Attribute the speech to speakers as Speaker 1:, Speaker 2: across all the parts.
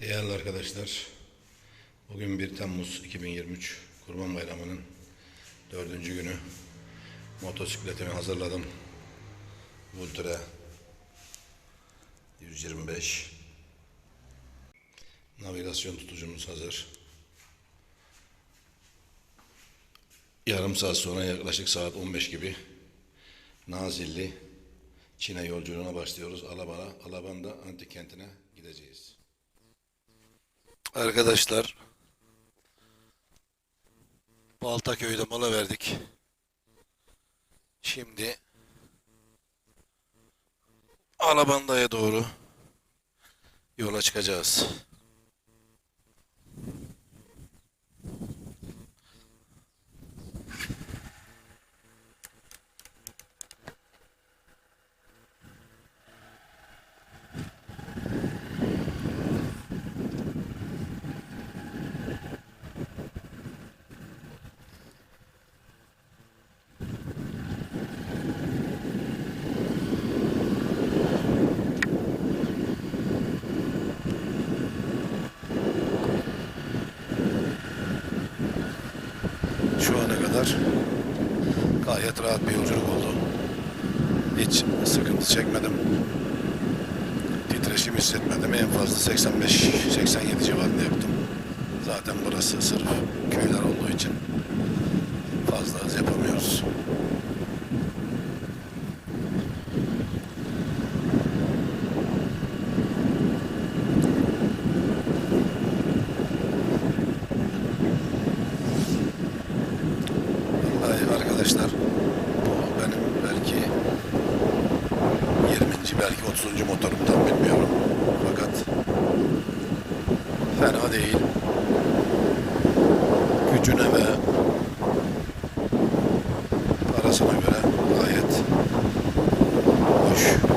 Speaker 1: Değerli arkadaşlar, bugün 1 Temmuz 2023 Kurban Bayramı'nın dördüncü günü. Motosikletimi hazırladım. Ultra 125 Navigasyon tutucumuz hazır. Yarım saat sonra yaklaşık saat 15 gibi Nazilli Çin'e yolculuğuna başlıyoruz. Alabala, Alaban'da antik kentine gideceğiz. Arkadaşlar Baltaköy'de mola verdik. Şimdi Alabanda'ya doğru yola çıkacağız. Şu ana kadar gayet rahat bir yolculuk oldu. Hiç sıkıntı çekmedim. Titreşim hissetmedim. En fazla 85-87 civarında yaptım. Zaten burası sırf köyler olduğu için fazla hız yapamıyoruz. Vallahi arkadaşlar bu benim belki 20. belki 30. motorum tam bilmiyorum. Fakat fena değil. Gücüne ve parasına göre gayet hoş.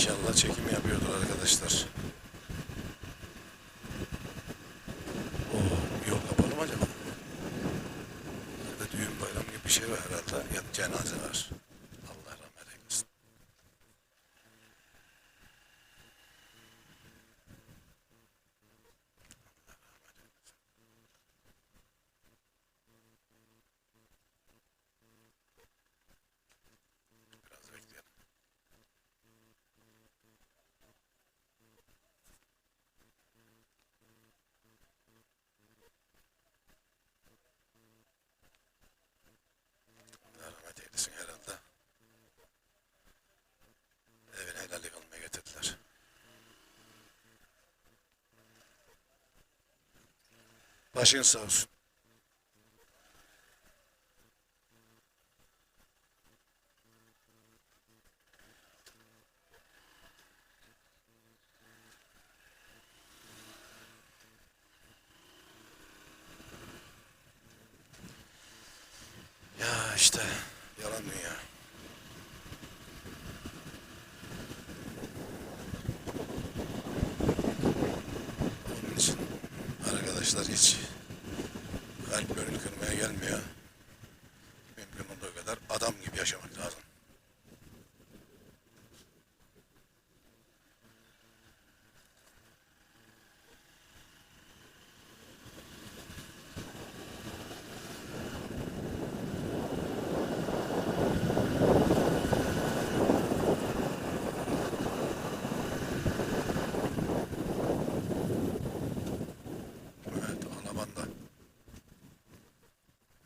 Speaker 1: İnşallah çekim yapıyordur arkadaşlar. Oo, yol kapalı mı acaba? Düğün bayram gibi bir şey var herhalde. Ya cenaze var. Başın sağ olsun. Ya işte yalan dünya. Onun için gönül kırmaya gelmiyor. Mümkün olduğu kadar adam gibi yaşamak lazım. Evet Alabanda.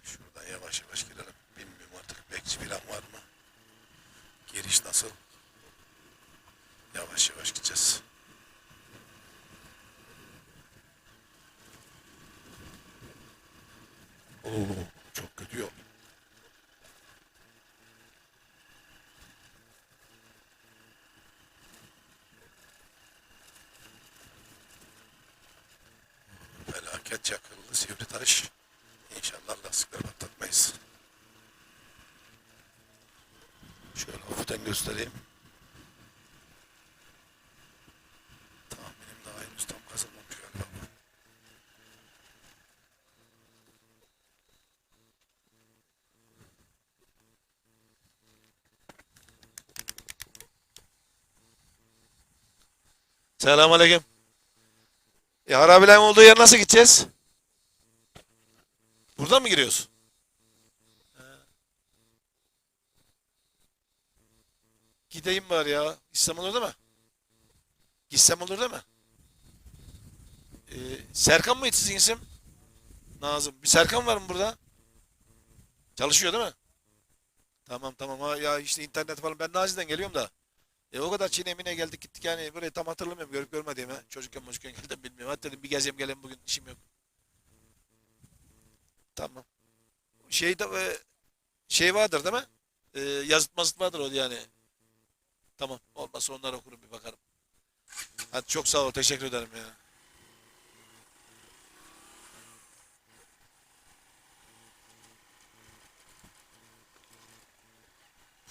Speaker 1: Şuradan yavaş yavaş girelim. Bilmiyorum artık bekçi falan var mı? Giriş nasıl? Yavaş yavaş gideceğiz. Oo, çok kötü yol. Felaket çakıldı sivri taş. İnşallah lastikleri patlatmayız. Şöyle hafiften göstereyim. Tahminim daha henüz tam kazanmamış galiba. bu. Selamünaleyküm. E harabilerin olduğu yer nasıl gideceğiz? Buradan mı giriyoruz? Gideyim bari ya. Gitsem olur değil mi? Gitsem olur değil mi? Ee, Serkan mıydı sizin isim? Nazım. Bir Serkan var mı burada? Çalışıyor değil mi? Tamam tamam. Ha, ya işte internet falan. Ben Nazi'den geliyorum da. E o kadar Çin'e mine geldik gittik yani. Burayı tam hatırlamıyorum. Görüp görmediğimi. Çocukken çocukken geldim bilmiyorum. Hadi dedim bir gezeyim geleyim bugün. işim yok. Tamam. Şey de e, şey vardır değil mi? E, yazıt mazıt vardır o yani. Tamam. Olmazsa onları okurum bir bakarım. Hadi çok sağ ol. Teşekkür ederim ya.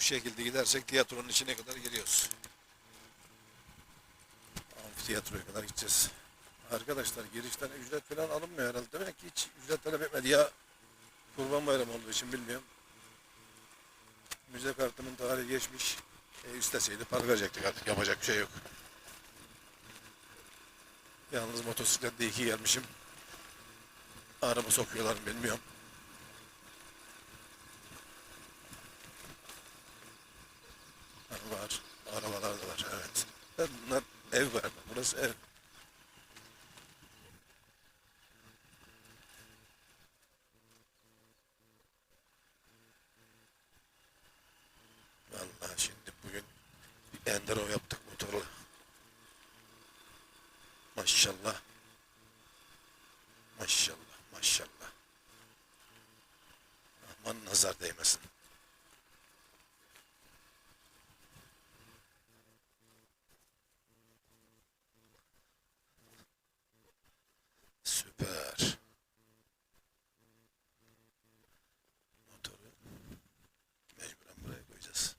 Speaker 1: Bu şekilde gidersek tiyatronun içine kadar giriyoruz. Amfiteyatroya kadar gideceğiz. Arkadaşlar girişten ücret falan alınmıyor herhalde. Demek ki hiç ücret talep etmedi ya. Kurban bayramı olduğu için bilmiyorum. Müze kartımın tarihi geçmiş. E, isteseydi park verecektik artık. Yapacak bir şey yok. Yalnız motosiklette iki gelmişim. Araba sokuyorlar bilmiyorum. Ha, Var. Arabalar da var. Evet. Bunlar ev galiba. Burası ev. Vallahi şimdi bugün bir yaptık motorla. Maşallah, maşallah. Aman nazar değmesin. Süper. Motoru mecburen buraya koyacağız.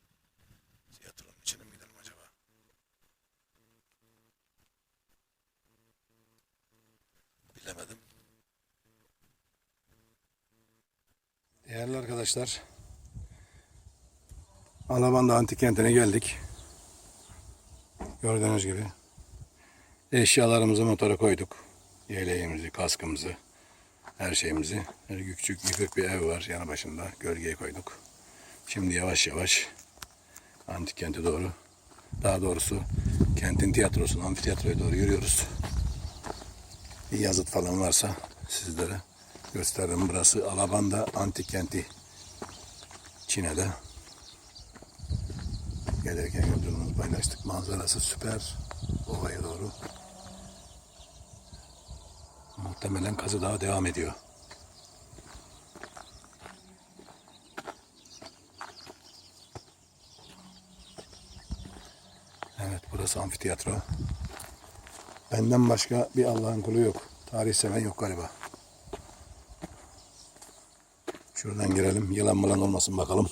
Speaker 1: Tiyatronun içine mi gidelim acaba? Bilemedim.
Speaker 2: Değerli arkadaşlar, Alabanda Antik Kenti'ne geldik. Gördüğünüz gibi eşyalarımızı motora koyduk. Yeleğimizi, kaskımızı, her şeyimizi. Bir küçük yıkık bir ev var yanı başında. Gölgeye koyduk. Şimdi yavaş yavaş Antik Kent'e doğru, daha doğrusu kentin tiyatrosuna, amfiteyatroya doğru yürüyoruz. Bir yazıt falan varsa sizlere gösteririm. Burası Alabanda Antik Kenti. Çin'de. Gelirken yolculuğumuzu paylaştık. Manzarası süper. Ovaya doğru. Muhtemelen kazı daha devam ediyor. Evet burası amfiteyatro. Benden başka bir Allah'ın kulu yok. Tarih seven yok galiba. Şuradan girelim. Yılan mılan olmasın bakalım.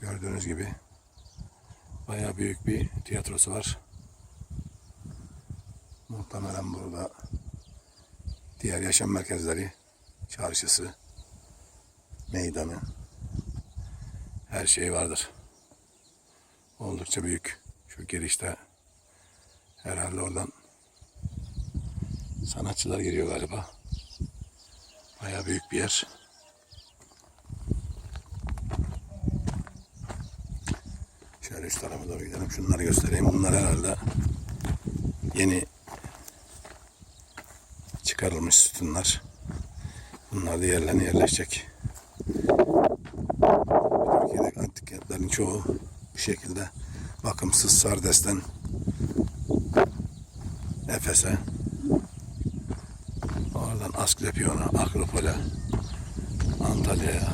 Speaker 2: Gördüğünüz gibi bayağı büyük bir tiyatrosu var. Muhtemelen burada diğer yaşam merkezleri, çarşısı, meydanı, her şey vardır. Oldukça büyük. Şu girişte herhalde oradan sanatçılar giriyor galiba. Bayağı büyük bir yer. Şöyle üst tarafa doğru gidelim. Şunları göstereyim. Bunlar herhalde yeni çıkarılmış sütunlar. Bunlar da yerlerine yerleşecek. Türkiye'deki antik kentlerin çoğu bu şekilde bakımsız Sardes'ten Efes'e Oradan Asklepion'a, Akropol'e, Antalya'ya.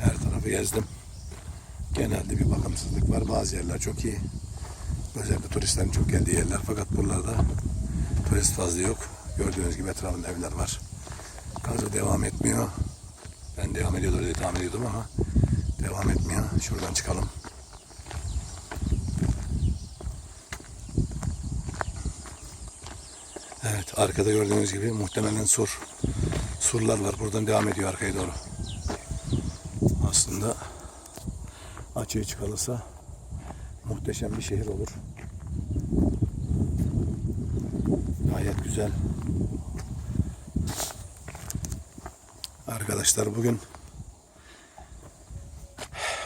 Speaker 2: Her tarafı gezdim. Genelde bir bakımsızlık var. Bazı yerler çok iyi. Özellikle turistlerin çok geldiği yerler. Fakat buralarda turist fazla yok. Gördüğünüz gibi etrafında evler var. Kazı devam etmiyor. Ben devam ediyordur diye tahmin ediyordum ama devam etmiyor. Şuradan çıkalım. Evet arkada gördüğünüz gibi muhtemelen sur. Surlar var. Buradan devam ediyor arkaya doğru. Aslında açığı çıkarılsa muhteşem bir şehir olur. Gayet güzel. Arkadaşlar bugün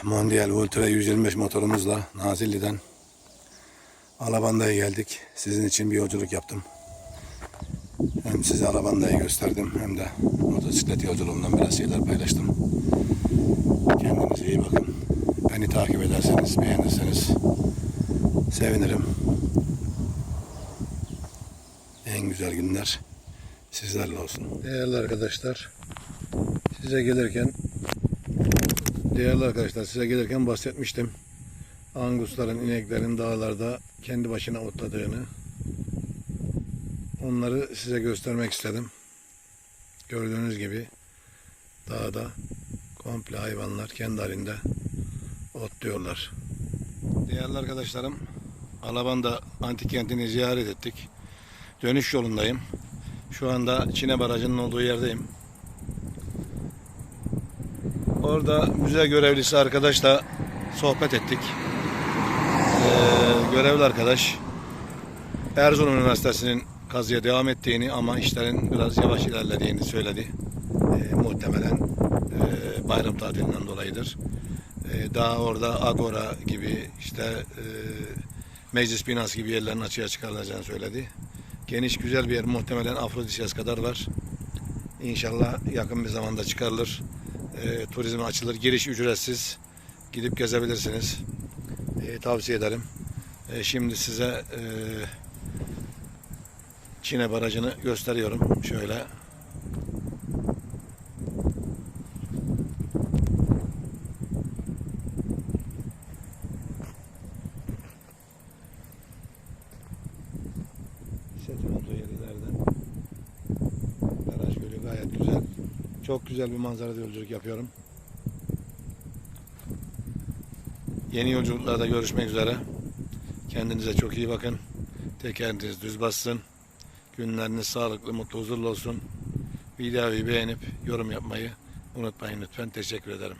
Speaker 2: Mondial Ultra 125 motorumuzla Nazilli'den Alabanda'ya geldik. Sizin için bir yolculuk yaptım. Hem size Alabanda'yı gösterdim hem de motosiklet yolculuğumdan biraz şeyler paylaştım. Kendinize iyi bakın. Beni takip ederseniz, beğenirseniz sevinirim. En güzel günler sizlerle olsun. Değerli arkadaşlar, size gelirken değerli arkadaşlar size gelirken bahsetmiştim. Angusların, ineklerin dağlarda kendi başına otladığını, Onları size göstermek istedim. Gördüğünüz gibi dağda komple hayvanlar kendi halinde otluyorlar. Değerli arkadaşlarım, Alabanda antik kentini ziyaret ettik. Dönüş yolundayım. Şu anda Çine Barajı'nın olduğu yerdeyim. Orada müze görevlisi arkadaşla sohbet ettik. Ee, görevli arkadaş Erzurum Üniversitesi'nin kazıya devam ettiğini ama işlerin biraz yavaş ilerlediğini söyledi. E, muhtemelen e, bayram tatilinden dolayıdır. E, daha orada Agora gibi işte e, meclis binası gibi yerlerin açığa çıkarılacağını söyledi. Geniş güzel bir yer muhtemelen Afrodisias kadar var. İnşallah yakın bir zamanda çıkarılır. E, turizme açılır. Giriş ücretsiz. Gidip gezebilirsiniz. e, tavsiye ederim. E, şimdi size e, Çine Barajı'nı gösteriyorum. Şöyle. Setin olduğu yer. Baraj gölü gayet güzel. Çok güzel bir manzarada yolculuk yapıyorum. Yeni yolculuklarda görüşmek üzere. Kendinize çok iyi bakın. Tekeriniz düz bassın. Günleriniz sağlıklı, mutlu, huzurlu olsun. Videoyu beğenip yorum yapmayı unutmayın lütfen. Teşekkür ederim.